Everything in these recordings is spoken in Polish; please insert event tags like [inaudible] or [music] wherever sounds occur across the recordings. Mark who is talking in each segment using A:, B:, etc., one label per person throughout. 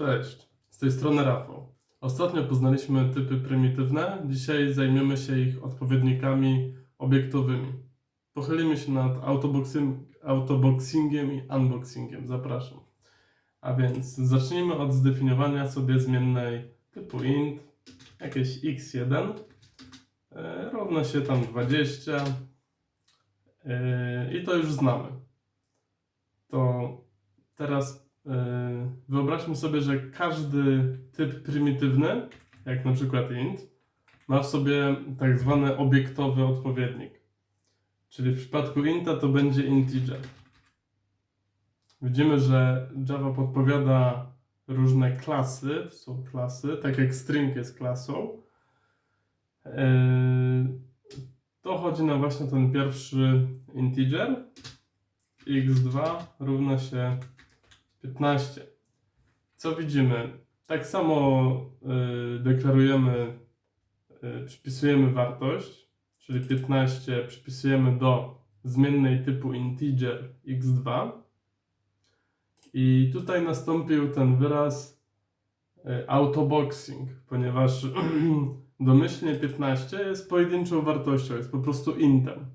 A: Cześć, z tej strony Rafał. Ostatnio poznaliśmy typy prymitywne, dzisiaj zajmiemy się ich odpowiednikami obiektowymi. Pochylimy się nad autoboxing, autoboxingiem i unboxingiem, zapraszam. A więc zacznijmy od zdefiniowania sobie zmiennej typu int, jakieś x1, e, równa się tam 20 e, i to już znamy. To teraz Yy, Wyobraźmy sobie, że każdy typ prymitywny, jak na przykład int, ma w sobie tak zwany obiektowy odpowiednik. Czyli w przypadku inta to będzie integer. Widzimy, że Java podpowiada różne klasy, są klasy, tak jak string jest klasą. Yy, To chodzi na właśnie ten pierwszy integer. x2 równa się 15. Co widzimy? Tak samo y, deklarujemy, y, przypisujemy wartość, czyli 15 przypisujemy do zmiennej typu integer x2. I tutaj nastąpił ten wyraz y, autoboxing, ponieważ [clears throat] domyślnie 15 jest pojedynczą wartością, jest po prostu intem.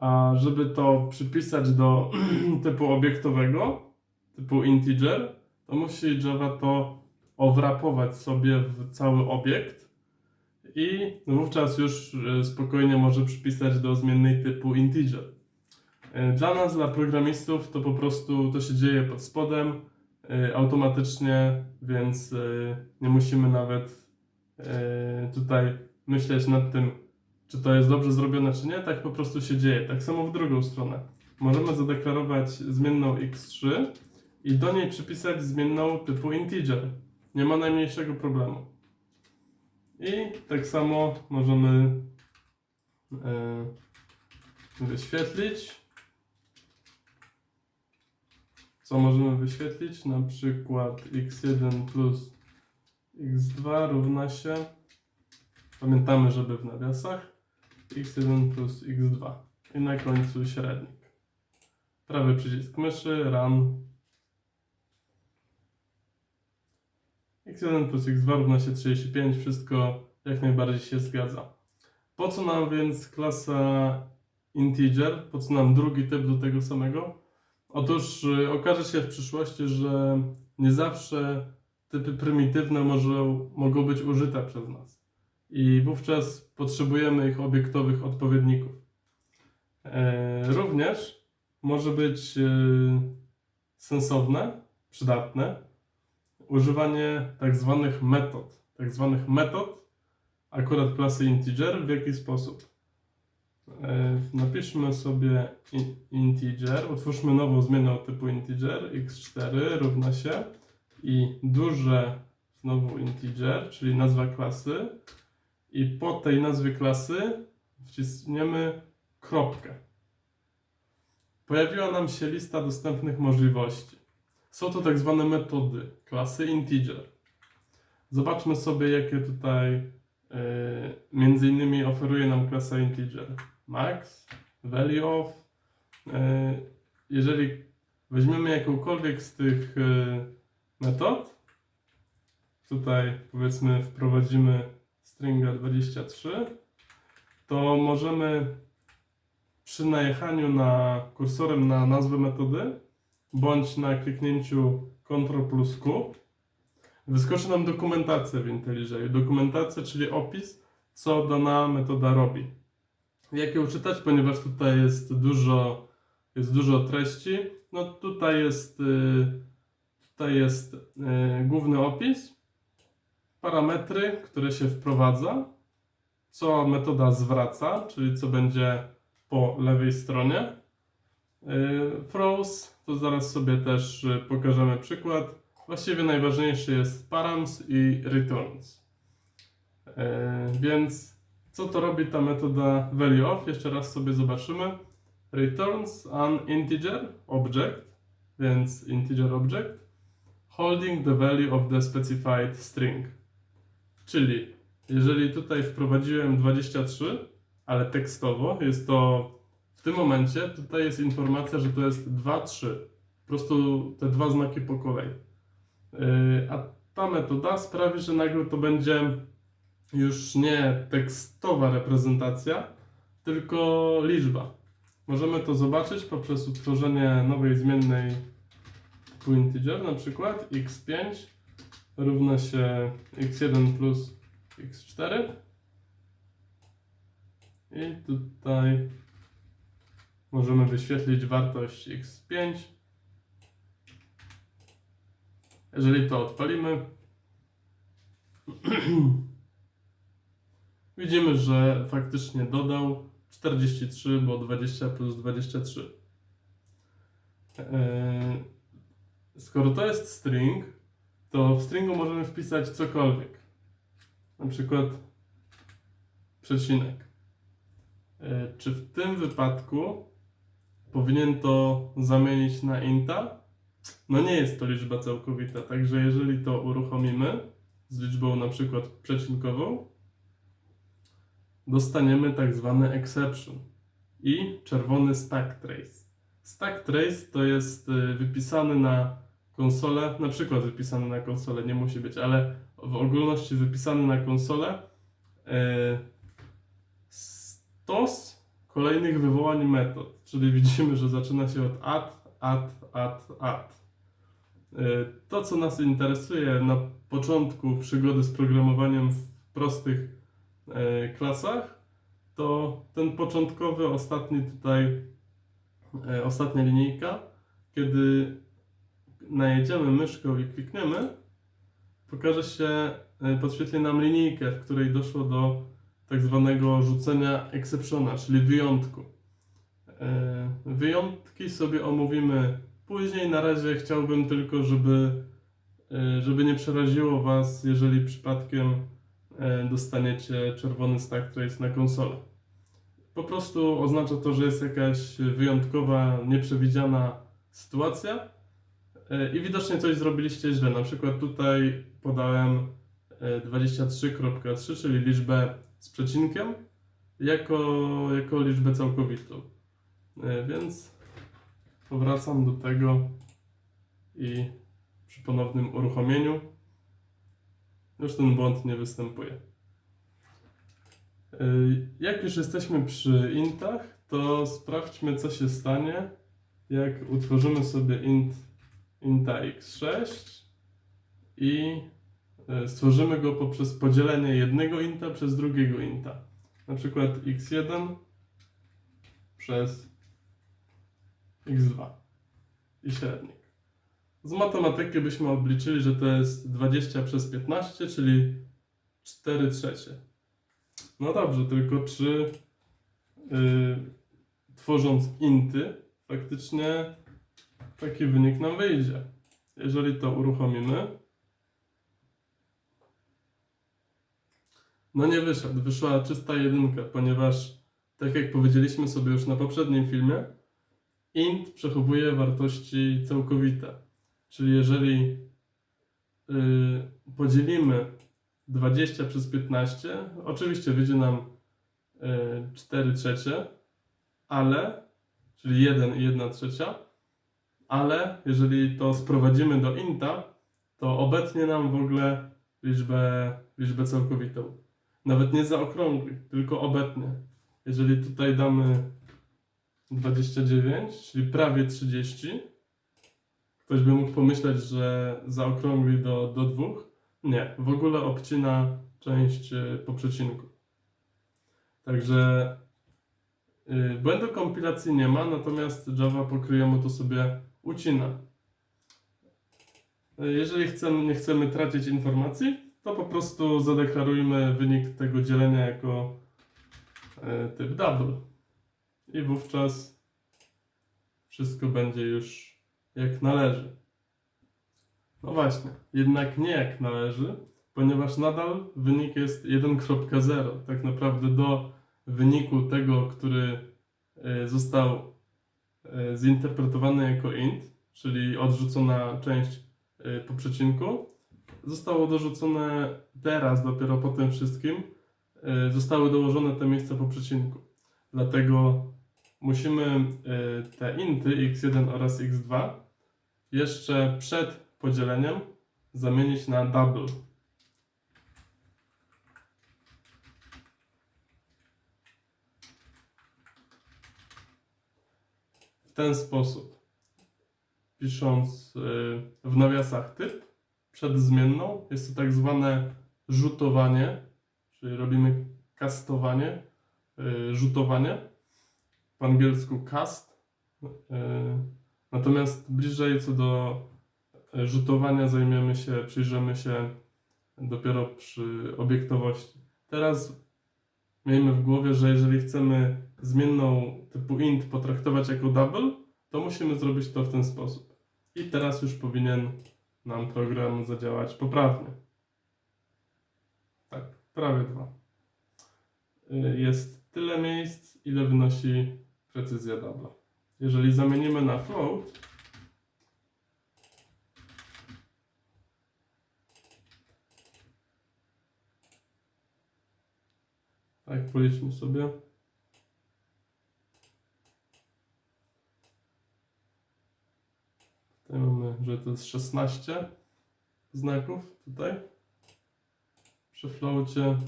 A: A żeby to przypisać do [clears throat] typu obiektowego, typu integer, to musi Java to owrapować sobie w cały obiekt i wówczas już e, spokojnie może przypisać do zmiennej typu integer. E, Dla nas, dla programistów, to po prostu to się dzieje pod spodem e, automatycznie, więc nie musimy nawet tutaj myśleć nad tym, czy to jest dobrze zrobione, czy nie. Tak po prostu się dzieje. Tak samo w drugą stronę. Możemy zadeklarować zmienną x3 i do niej przypisać zmienną typu integer. Nie ma najmniejszego problemu. I tak samo możemy e, wyświetlić. Co możemy wyświetlić? Na przykład x1 plus x2 równa się. Pamiętamy, żeby w nawiasach x1 plus x2 i na końcu średnik. Prawy przycisk myszy, run x1 plus x2 równa się 35, wszystko jak najbardziej się zgadza. Po co nam więc klasa integer? Po co nam drugi typ do tego samego? Otóż y, okaże się w przyszłości, że nie zawsze typy prymitywne może, mogą być użyte przez nas. I wówczas potrzebujemy ich obiektowych odpowiedników. E, również może być y, sensowne, przydatne, używanie tak zwanych metod. Tak zwanych metod, akurat klasy integer, w jaki sposób? E, Napiszmy sobie in- integer, utwórzmy nową zmienną typu integer, x4 równa się i duże znowu integer, czyli nazwa klasy i po tej nazwie klasy wciśniemy kropkę. Pojawiła nam się lista dostępnych możliwości. Są to tak zwane metody klasy integer. Zobaczmy sobie, jakie tutaj yy, między innymi oferuje nam klasa integer. Max, value of. Yy, jeżeli weźmiemy jakąkolwiek z tych yy, metod, tutaj powiedzmy wprowadzimy stringa 23, to możemy przy najechaniu na kursorem na nazwę metody bądź na kliknięciu Ctrl plus Q wyskoczy nam dokumentacja w IntelliJ'u. Dokumentacja, czyli opis, co dana metoda robi. Jak ją czytać, ponieważ tutaj jest dużo, jest dużo treści. No tutaj jest, y, tutaj jest y, główny opis, parametry, które się wprowadza, co metoda zwraca, czyli co będzie po lewej stronie. Y, Throws, to zaraz sobie też y, pokażemy przykład. Właściwie najważniejszy jest params i returns. Y, Więc co to robi ta metoda value of? Jeszcze raz sobie zobaczymy. Returns an integer object, więc integer object, holding the value of the specified string. Czyli jeżeli tutaj wprowadziłem 23, ale tekstowo jest to w tym momencie tutaj jest informacja, że to jest 2, 3. Po prostu te dwa znaki po kolei. Yy, A ta metoda sprawi, że nagle to będzie już nie tekstowa reprezentacja, tylko liczba. Możemy to zobaczyć poprzez utworzenie nowej zmiennej integer, na przykład x5 równa się x1 plus x4 i tutaj możemy wyświetlić wartość x5 jeżeli to odpalimy [clears throat] widzimy, że faktycznie dodał 43, bo 20 plus 23 Eee, skoro to jest string to w stringu możemy wpisać cokolwiek. Na przykład przecinek. E, Czy w tym wypadku powinien to zamienić na inta? No nie jest to liczba całkowita, także jeżeli to uruchomimy z liczbą na przykład przecinkową, dostaniemy tak zwany exception i czerwony stack trace. Stack trace to jest y, wypisany na konsolę, na przykład wypisany na konsolę, nie musi być, ale w ogólności wypisany na konsolę e, stos kolejnych wywołań metod. Czyli widzimy, że zaczyna się od add, add, add, add. E, To, co nas interesuje na początku przygody z programowaniem w prostych e, klasach, to ten początkowy, ostatni tutaj, e, ostatnia linijka, kiedy najedziemy myszką i klikniemy, pokaże się, podświetli nam linijkę, w której doszło do tak zwanego rzucenia exceptiona, czyli wyjątku. E, Wyjątki sobie omówimy później. Na razie chciałbym tylko, żeby, e, żeby nie przeraziło Was, jeżeli przypadkiem e, dostaniecie czerwony stack trace na konsolę. Po prostu oznacza to, że jest jakaś wyjątkowa, nieprzewidziana sytuacja i widocznie coś zrobiliście źle. Na przykład tutaj podałem e, 23.3, czyli liczbę z przecinkiem, jako, jako liczbę całkowitą. E, Więc powracam do tego i przy ponownym uruchomieniu już ten błąd nie występuje. E, Jak już jesteśmy przy intach, to sprawdźmy co się stanie, jak utworzymy sobie int, inta x6 i stworzymy go poprzez podzielenie jednego inta przez drugiego inta. Na przykład x1 przez x2 i średnik. Z matematyki byśmy obliczyli, że to jest 20 przez 15, czyli 4 trzecie. No dobrze, tylko czy yy, tworząc inty, faktycznie taki wynik nam wyjdzie. Jeżeli to uruchomimy, no nie wyszedł, wyszła czysta jedynka, ponieważ tak jak powiedzieliśmy sobie już na poprzednim filmie, int przechowuje wartości całkowite. Czyli jeżeli yy, podzielimy 20 przez 15, oczywiście wyjdzie nam yy, 4 trzecie, ale, czyli 1 i 1 trzecia, ale jeżeli to sprowadzimy do inta, to obetnie nam w ogóle liczbę, liczbę całkowitą. Nawet nie zaokrągli, tylko obetnie. Jeżeli tutaj damy 29, czyli prawie 30, ktoś by mógł pomyśleć, że zaokrągli do, do dwóch. Nie, w ogóle obcina część y, po przecinku. Także y, błędu kompilacji nie ma, natomiast Java po kryjomu to sobie ucina. Y, Jeżeli chcemy, nie chcemy tracić informacji, to po prostu zadeklarujmy wynik tego dzielenia jako y, typ double. I wówczas wszystko będzie już jak należy. No właśnie, jednak nie jak należy, ponieważ nadal wynik jest 1.0. Tak naprawdę do wyniku tego, który e, został e, zinterpretowany jako int, czyli odrzucona część e, po przecinku, zostało dorzucone teraz, dopiero po tym wszystkim, e, zostały dołożone te miejsca po przecinku. Dlatego musimy e, te inty x1 oraz x2 jeszcze przed podzieleniem zamienić na double. W ten sposób. Pisząc y, w nawiasach typ przed zmienną, jest to tak zwane rzutowanie, czyli robimy kastowanie, y, rzutowanie. Po angielsku cast. Y, Natomiast bliżej co do e, rzutowania zajmiemy się, przyjrzymy się dopiero przy obiektowości. Teraz miejmy w głowie, że jeżeli chcemy zmienną typu int potraktować jako double, to musimy zrobić to w ten sposób. I teraz już powinien nam program zadziałać poprawnie. Tak, prawie dwa. Y, Jest tyle miejsc, ile wynosi precyzja double. Jeżeli zamienimy na float, tak, policzmy sobie. Tutaj mamy, że to jest 16 znaków tutaj. Przy floacie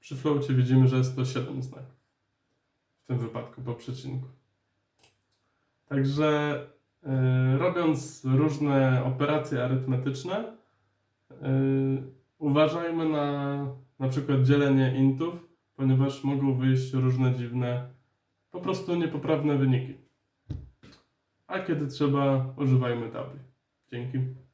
A: Przy floacie widzimy, że jest to 7 znaków. W tym wypadku po przecinku. Także y, robiąc różne operacje arytmetyczne, y, uważajmy na na przykład dzielenie intów, ponieważ mogą wyjść różne dziwne, po prostu niepoprawne wyniki. A kiedy trzeba, używajmy tabli. Dzięki.